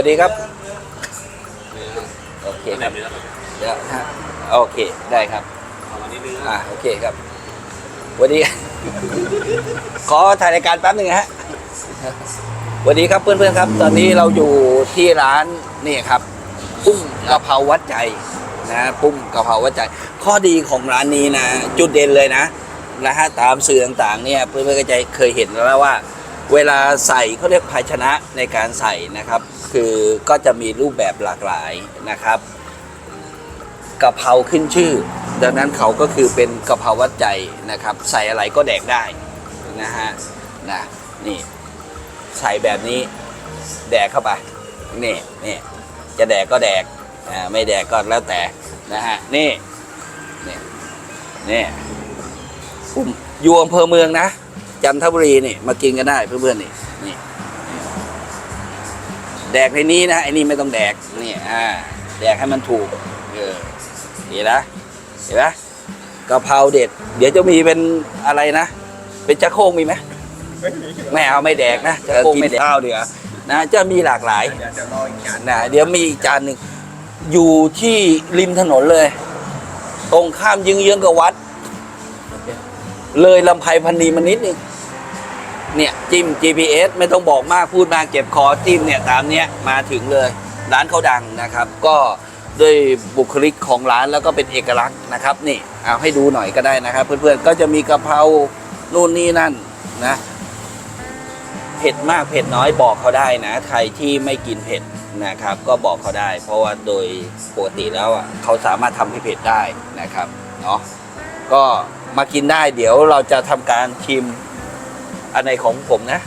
วัสดีครับโอเคครับเดี๋ยวฮะโอเคได้ครับอ่าโอเคครับสวัสดี ขอถ่ายรายการแป๊บหนึ่งนะฮะสวัสดีครับเพื่อนๆครับ ตอนนี้เราอยู่ที่ร้านนี่ครับปุ้มกะเพราวัดใจนะปุ้มกะเพราวัดใจ ข้อดีของร้านนี้นะ จุดเด่นเลยนะนะฮะตามสื่อต่างๆเนี่ยเพื่อนๆก็จะเคยเห็นแล้วว่า เวลาใส่เขาเรียกภาชนะในการใส่นะครับ คือก็จะมีรูปแบบหลากหลายนะครับกะเพราขึ้นชื่อ ดังนั้นเขาก็คือเป็นกะเพราวัดใจนะครับ ใส่อะไรก็แดกได้นะฮะนะนี่ใส่แบบนี้แดกเข้าไปนี่นี่จะแดกก็แดกอ่าไม่แดกก็แล้วแต่นะฮะนี่นี่นี่ผมอยู่อำเภอเมืองนะ จันทบุรีนี่มากินกันได้เพื่อนๆนี่นี่ แดกในนี้นะไอ้นี่ไม่ต้องแดกนี่อ่า แดกให้มันถูก เออดีนะเห็นไหมกะเพราเด็ด เดี๋ยวจะมีเป็นอะไรนะเป็นจักโคงมีไหมไม่เอาไม่แดกนะจักโคงไม่แดกข้าวเดี๋ยวนะจะมีหลากหลายเดี๋ยวจะรออีกจานนะเดี๋ยวมีอีกจานหนึ่งอยู่ที่ริมถนนเลย ตรงข้ามยึงเยื้องๆกับวัด เลยลำไพพันนีมานิดนึง เนี่ยจิ้ม GPS ไม่ต้องบอกมากพูดมากเก็บคอจิ้มเนี่ยตามเนี้ยมาถึงเลย ร้านเขาดังนะครับ ก็ด้วยบุคลิกของร้านแล้วก็เป็นเอกลักษณ์นะครับ นี่เอาให้ดูหน่อยก็ได้นะครับ เพื่อนๆก็จะมีกะเพรานู่นนี่นั่นนะเผ็ดมากเผ็ดน้อยบอกเขาได้นะ ใครที่ไม่กินเผ็ดนะครับ ก็บอกเขาได้ เพราะว่าโดยปกติแล้วอะเขาสามารถทำให้เผ็ดได้นะครับเนาะก็มากินได้เดี๋ยวเราจะทำการชิม อันไหนของผมนะ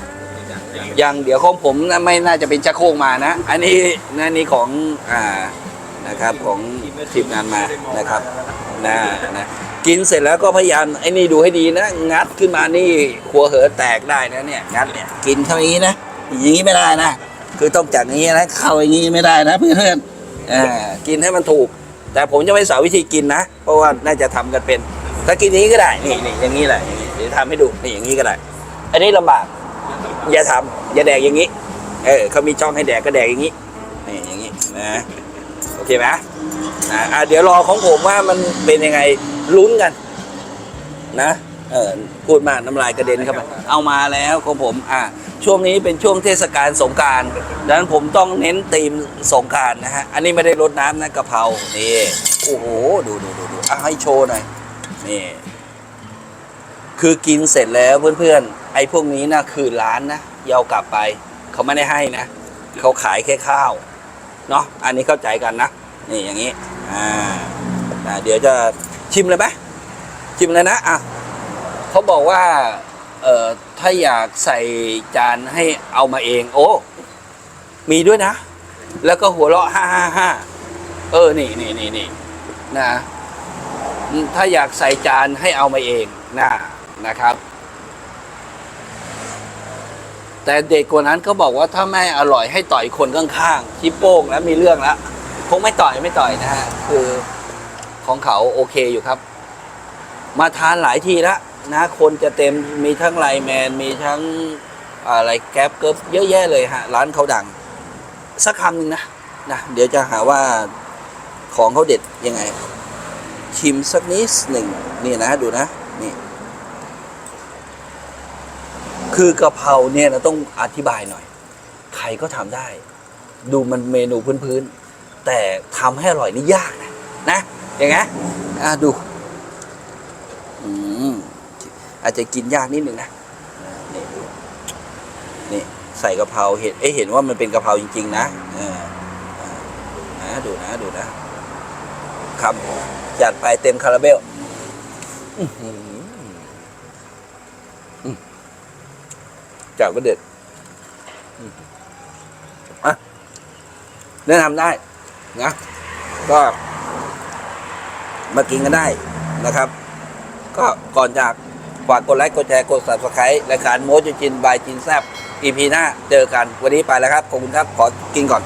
ยังเดี๋ยวของผมนะไม่น่าจะเป็นชักโครกมานะ อันนี้อันนี้ของอ่านะครับของทีมงานมานะครับนะนะกินเสร็จแล้วก็พยายามไอ้นี่ดูให้ดีนะ งัดขึ้นมานี่หัวเหอแตกได้นะเนี่ยงัดเนี่ยกินเข้าอย่างนี้นะอย่างนี้ไม่ได้นะคือต้องจากอย่างนี้นะเข้าอย่างนี้ไม่ได้นะเพื่อนๆอ่ากินให้มันถูก แต่ผมจะไม่สอนวิธีกินนะ เพราะว่าน่าจะทำกันเป็น ถ้ากินอย่างนี้ก็ได้นี่นี่อย่างนี้แหละอย่างนี้เดี๋ยวทำให้ดูนี่อย่างนี้ก็ได้ อันนี้ลำบาก อย่าทำอย่าแดกอย่างนี้ เออเขามีช่องให้แดกก็แดกอย่างนี้นี่อย่างนี้นะโอเคไหมอ่าอะเดี๋ยวรอของผมว่ามันเป็นยังไงลุ้นกัน นะ เออพูดมากน้ำลายกระเด็นครับเอามาแล้วของผม อะช่วงนี้เป็นช่วงเทศกาลสงการดังนั้นผมต้องเน้นธีมสงการนะฮะ อันนี้ไม่ได้รดน้ำนะกะเพรานี่โอ้โหดูดูดูดูอะให้โชว์หน่อยนี่คือกินเสร็จแล้วเพื่อนๆ ไอ้พวกนี้นะคือร้านนะเยาวกลับไป เขาไม่ได้ให้นะเขาขายแค่ข้าวเนาะอันนี้เข้าใจกันนะนี่อย่างนี้อ่าอ่าเดี๋ยวจะชิมเลยไหมชิมเลยนะอะเขาบอกว่าเอ่อถ้าอยากใส่จานให้เอามาเอง โอ้ มีด้วยนะ แล้วก็หัวเราะห้าห้าห้าเออนี่นี่นี่นี่นะถ้าอยากใส่จานให้เอามาเองนะนะครับ แต่เด็กกว่านั้นก็บอกว่าถ้าไม่อร่อยให้ต่อยคนข้างๆชิปโป้งแล้วมีเรื่องแล้วคงไม่ต่อยไม่ต่อยนะฮะคือของเขาโอเคอยู่ครับ มาทานหลายทีแล้วนะคนจะเต็มมีทั้งไลแมน มีทั้งอะไรแก๊ปเกิบเยอะแยะเลยฮะ ร้านเขาดัง สักคำหนึ่งนะนะ เดี๋ยวจะหาว่าของเขาเด็ดยังไง ชิมสักนิดหนึ่งนี่นะดูนะ นี่ คือกะเพราเนี่ยเราต้องอธิบายหน่อย ใครก็ทำได้ ดูมันเมนูพื้นๆ แต่ทำให้อร่อยนี่ยากนะนะอย่างไงอะดูอืมอาจจะกินยากนิดนึงนะนี่นี่ใส่กะเพราเห็นเอ้เห็นว่ามันเป็นกะเพราจริง ๆ นะเออนะดูนะดูนะครับจัดไปเต็มคาราเบลอื้อหืออืม จากประเด็ดอะแนะนำได้นะก็มากินกันได้นะครับ ก็ก่อนจากฝากกดไลค์กดแชร์กด subscribe รายการโมจิจินบายจินแซบ EP หน้าเจอกันวันนี้ไปแล้วครับ ขอบคุณครับ ขอกินก่อน